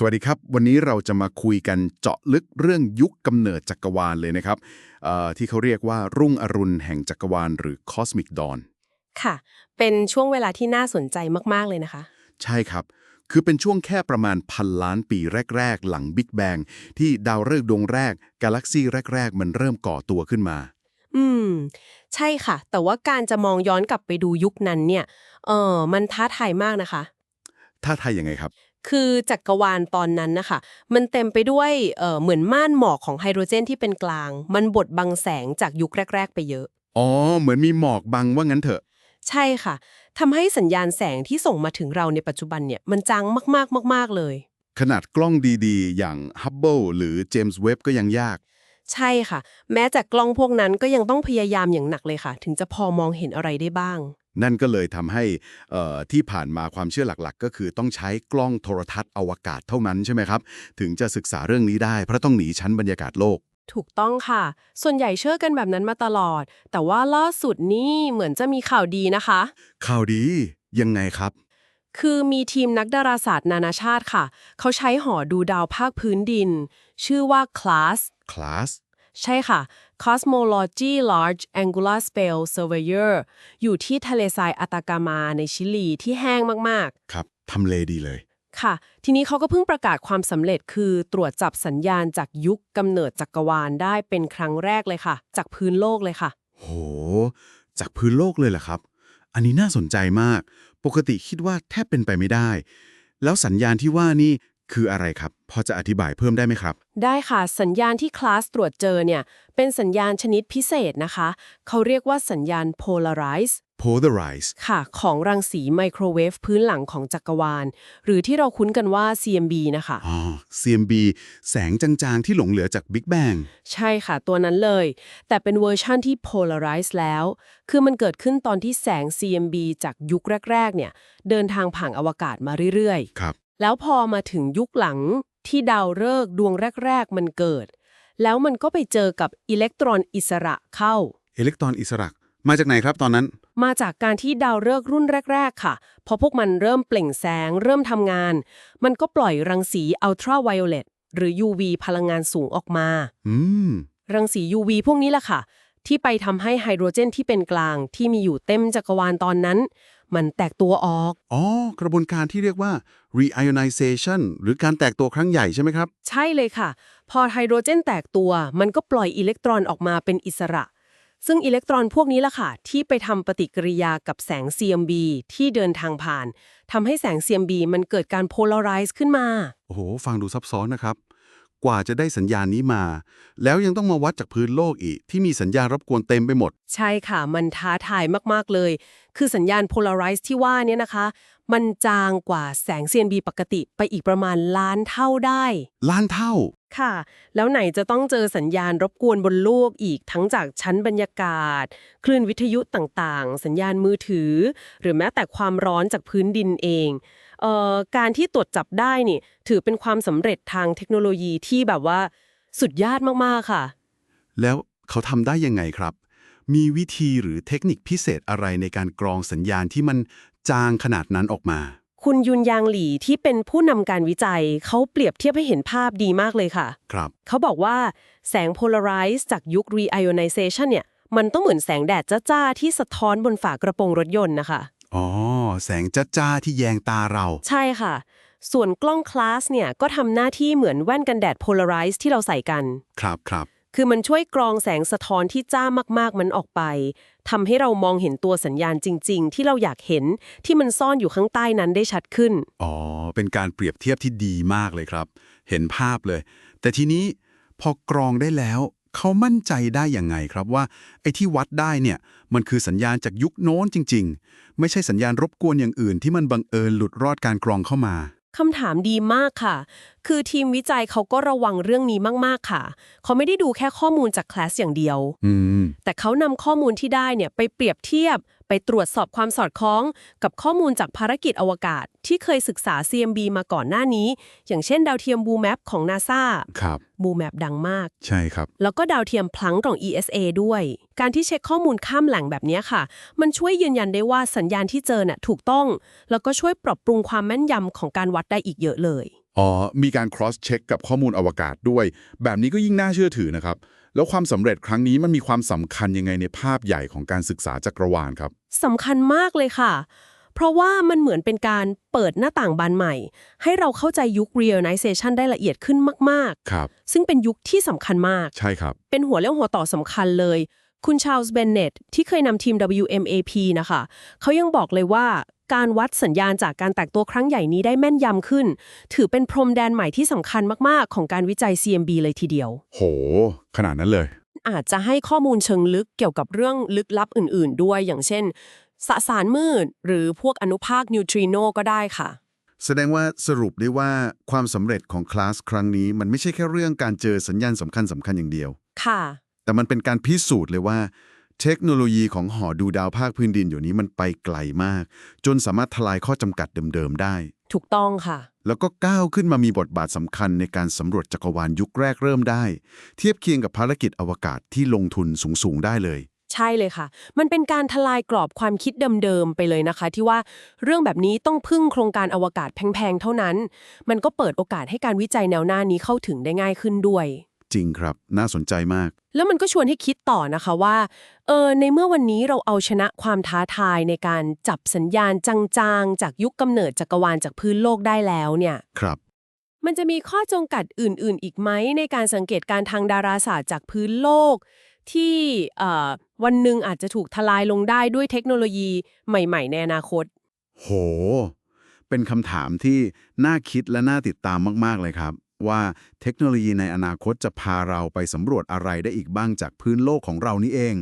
สวัสดีครับ วันนี้เราจะมาคุยกันเจาะลึกเรื่องยุคกำเนิดจักรวาลเลยนะครับเอ่อที่เขาเรียกว่ารุ่งอรุณแห่งจักรวาลหรือ Cosmic Dawn ค่ะ เป็นช่วงเวลาที่น่าสนใจมาก ๆ เลยนะคะ ใช่ครับ คือเป็นช่วงแค่ประมาณพันล้านปีแรก ๆ หลังบิ๊กแบงที่ดาวฤกษ์ดวงแรก กาแล็กซี่แรก ๆ มันเริ่มก่อตัวขึ้นมา อืม ใช่ค่ะ แต่ว่าการจะมองย้อนกลับไปดูยุคนั้นเนี่ย เออมันท้าทายมากนะคะถ้าทายยังไงครับ คือจักรวาลตอนนั้นนะคะมันเต็มไปด้วยเออเหมือนม่านหมอกของไฮโดรเจนที่เป็นกลาง มันบดบังแสงจากยุคแรก ๆ ไปเยอะ อ๋อ เหมือนมีหมอกบังว่างั้นเถอะ ใช่ค่ะทำให้สัญญาณแสงที่ส่งมาถึงเราในปัจจุบันเนี่ยมันจางมากๆมาก ๆ เลย ขนาดกล้องดีๆ อย่าง Hubble หรือ James Webb ก็ยังยาก ใช่ค่ะ แม้จากกล้องพวกนั้นก็ยังต้องพยายามอย่างหนักเลยค่ะ ถึงจะพอมองเห็นอะไรได้บ้าง นั่นก็เลยทำให้เอ่อที่ผ่านมาความเชื่อหลักๆ ก็คือต้องใช้กล้องโทรทัศน์อวกาศเท่านั้นใช่ไหมครับ ถึงจะศึกษาเรื่องนี้ได้ เพราะต้องหนีชั้นบรรยากาศโลก ถูกต้องค่ะ ส่วนใหญ่เชื่อกันแบบนั้นมาตลอด แต่ว่าล่าสุดนี่เหมือนจะมีข่าวดีนะคะ ข่าวดียังไงครับคือมีทีมนักดาราศาสตร์นานาชาติค่ะ เขาใช้หอดูดาวภาคพื้นดิน ชื่อว่า CLASS class ใช่ค่ะ Cosmology Large Angular Scale Surveyor อยู่ที่ทะเลทรายอัตากามาในชิลีที่แห้งมากครับทำเลดีเลยๆค่ะ ทีนี้เขาก็เพิ่งประกาศความสำเร็จคือตรวจจับสัญญาณจากยุคกำเนิดจักรวาลได้เป็นครั้งแรกเลยค่ะ จากพื้นโลกเลยค่ะ โห จากพื้นโลกเลยเหรอครับ อันนี้น่าสนใจมาก ปกติคิดว่าแทบเป็นไปไม่ได้ แล้วสัญญาณที่ว่านี่ คืออะไรครับ พอจะอธิบายเพิ่มได้ไหมครับ ได้ค่ะ สัญญาณที่คลาสตรวจเจอเนี่ย เป็นสัญญาณชนิดพิเศษนะคะ เขาเรียกว่าสัญญาณ polarize polarize ค่ะ ของรังสีไมโครเวฟพื้นหลังของจักรวาล หรือที่เราคุ้นกันว่า CMB นะคะ อ๋อ CMB แสงจางๆ ที่หลงเหลือจาก Big Bang ใช่ค่ะ ตัวนั้นเลย แต่เป็นเวอร์ชั่นที่ polarize แล้ว คือมันเกิดขึ้นตอนที่แสง CMB จากยุคแรก ๆ เนี่ย เดินทางผ่านอวกาศมาเรื่อยครับๆ แล้วพอมาถึงยุคหลังที่ดาวฤกษ์ดวงแรก ๆ มันเกิด แล้วมันก็ไปเจอกับอิเล็กตรอนอิสระเข้า อิเล็กตรอนอิสระมาจากไหนครับตอนนั้น มาจากการที่ดาวฤกษ์รุ่นแรก ๆ ค่ะ พอพวกมันเริ่มเปล่งแสง เริ่มทำงาน มันก็ปล่อยรังสีอัลตราไวโอเลตหรือ UV พลังงานสูงออกมา อืม รังสี UV พวกนี้แหละค่ะ ที่ไปทำให้ไฮโดรเจนที่เป็นกลางที่มีอยู่เต็มจักรวาลตอนนั้น มันแตกตัวออก อ๋อ กระบวนการที่เรียกว่า reionization หรือการแตกตัวครั้งใหญ่ใช่ไหมครับ ใช่เลยค่ะ พอไฮโดรเจนแตกตัว มันก็ปล่อยอิเล็กตรอนออกมาเป็นอิสระ ซึ่งอิเล็กตรอนพวกนี้ล่ะค่ะ ที่ไปทำปฏิกิริยากับแสง CMB ที่เดินทางผ่านทำให้แสง CMB มันเกิดการ polarize ขึ้นมา โอ้โห ฟังดูซับซ้อนนะครับ กว่าจะได้สัญญาณนี้มา แล้วยังต้องมาวัดจากพื้นโลกอีก ที่มีสัญญาณรบกวนเต็มไปหมด ใช่ค่ะ มันท้าทายมาก ๆ เลย คือสัญญาณ polarize ที่ว่าเนี่ยนะคะ มันจางกว่าแสง CMB ปกติไปอีกประมาณล้านเท่าได้ ล้านเท่า ค่ะ แล้วไหนจะต้องเจอสัญญาณรบกวนบนโลกอีกทั้งจากชั้นบรรยากาศ คลื่นวิทยุต่างๆ สัญญาณมือถือ หรือแม้แต่ความร้อนจากพื้นดินเองเอ่อ การที่ตรวจจับได้นี่ถือเป็นความสำเร็จทางเทคโนโลยีที่แบบว่าสุดยอดมากๆค่ะ แล้วเขาทำได้ยังไงครับ มีวิธีหรือเทคนิคพิเศษอะไรในการกรองสัญญาณที่มันจางขนาดนั้นออกมา คุณยุนยางหลีที่เป็นผู้นำการวิจัย เขาเปรียบเทียบให้เห็นภาพดีมากเลยค่ะ ครับ เขาบอกว่าแสง polarize จากยุค reionization เนี่ย มันต้องเหมือนแสงแดดจ้าๆที่สะท้อนบนฝากระโปรงรถยนต์นะคะ อ๋อ แสงจ้าจ้าๆที่แยงตาเรา ใช่ค่ะ ส่วนกล้องคลาสเนี่ยก็ทำหน้าที่เหมือนแว่นกันแดด polarize ที่เราใส่กัน ครับครับ คือมันช่วยกรองแสงสะท้อนที่จ้ามากๆมันออกไปทำให้เรามองเห็นตัวสัญญาณจริง ๆ ที่เราอยากเห็นที่มันซ่อนอยู่ข้างใต้นั้นได้ชัดขึ้น อ๋อ เป็นการเปรียบเทียบที่ดีมากเลยครับ เห็นภาพเลย แต่ทีนี้พอกรองได้แล้ว เขามั่นใจได้ยังไงครับว่าไอ้ที่วัดได้เนี่ยมันคือสัญญาณจากยุคโน้นจริง ๆ ไม่ใช่สัญญาณรบกวนอย่างอื่นที่มันบังเอิญหลุดรอดการกรองเข้ามาคำถามดีมากค่ะ คือทีมวิจัยเขาก็ระวังเรื่องนี้มากๆค่ะ เขาไม่ได้ดูแค่ข้อมูลจากคลาสอย่างเดียวอืมแต่เขานำข้อมูลที่ได้เนี่ยไปเปรียบเทียบ ไปตรวจสอบความสอดคล้องกับข้อมูลจากภารกิจอวกาศ ที่เคยศึกษา CMB มาก่อนหน้านี้ อย่างเช่นดาวเทียมบูแมปของ NASA ครับบูแมปดังมาก ใช่ครับ แล้วก็ดาวเทียมพลังของ ESA ด้วย การที่เช็คข้อมูลข้ามแหล่งแบบนี้ค่ะ มันช่วยยืนยันได้ว่าสัญญาณที่เจอน่ะถูกต้อง แล้วก็ช่วยปรับปรุงความแม่นยำของการวัดได้อีกเยอะเลยอ๋อมีการ cross check กับข้อมูลอวกาศด้วย แบบนี้ก็ยิ่งน่าเชื่อถือนะครับ แล้วความสำเร็จครั้งนี้มันมีความสำคัญยังไงในภาพใหญ่ของการศึกษาจักรวาลครับ สำคัญมากเลยค่ะ เพราะว่ามันเหมือนเป็นการเปิดหน้าต่างบานใหม่ ให้เราเข้าใจยุค reionization ได้ละเอียดขึ้นมากครับๆซึ่งเป็นยุคที่สำคัญมาก ใช่ครับ เป็นหัวเรื่องหัวต่อสำคัญเลย คุณชาลส์เบนเน็ตที่เคยนำทีม WMAP นะคะ เขายังบอกเลยว่าการวัดสัญญาณจากการแตกตัวครั้งใหญ่นี้ได้แม่นยำขึ้น ถือเป็นพรมแดนใหม่ที่สำคัญมาก ๆ ของการวิจัย CMB เลยทีเดียว โห ขนาดนั้นเลย อาจจะให้ข้อมูลเชิงลึกเกี่ยวกับเรื่องลึกลับอื่น ๆ ด้วย อย่างเช่น สสารมืด หรือพวกอนุภาคนิวทริโนก็ได้ค่ะ แสดงว่าสรุปได้ว่าความสำเร็จของคลาสครั้งนี้มันไม่ใช่แค่เรื่องการเจอสัญญาณสำคัญสำคัญอย่างเดียว ค่ะ แต่มันเป็นการพิสูจน์เลยว่า เทคโนโลยีของหอดูดาวภาคพื้นดินอยู่นี้มันไปไกลมาก จนสามารถทลายข้อจำกัดเดิมๆได้ ถูกต้องค่ะ แล้วก็ก้าวขึ้นมามีบทบาทสำคัญในการสำรวจจักรวาลยุคแรกเริ่มได้ เทียบเคียงกับภารกิจอวกาศที่ลงทุนสูงๆได้เลยใช่เลยค่ะ มันเป็นการทลายกรอบความคิดเดิมๆไปเลยนะคะ ที่ว่าเรื่องแบบนี้ต้องพึ่งโครงการอวกาศแพงๆ เท่านั้น มันก็เปิดโอกาสให้การวิจัยแนวหน้านี้เข้าถึงได้ง่ายขึ้นด้วย จริงครับ น่าสนใจมาก แล้วมันก็ชวนให้คิดต่อนะคะว่า เออ ในเมื่อวันนี้เราเอาชนะความท้าทายในการจับสัญญาณจางๆ จากยุคกำเนิดจักรวาลจากพื้นโลกได้แล้วเนี่ย ครับ มันจะมีข้อจำกัดอื่น ๆ อีกไหมในการสังเกตการทางดาราศาสตร์จากพื้นโลก ที่เอ่อวันหนึ่งอาจจะถูกทลายลงได้ด้วยเทคโนโลยีใหม่ ๆ ในอนาคต โห เป็นคำถามที่น่าคิดและน่าติดตามมาก ๆ เลยครับ ว่าเทคโนโลยีในอนาคตจะพาเราไปสำรวจอะไรได้อีกบ้างจากพื้นโลกของเรานี่เอง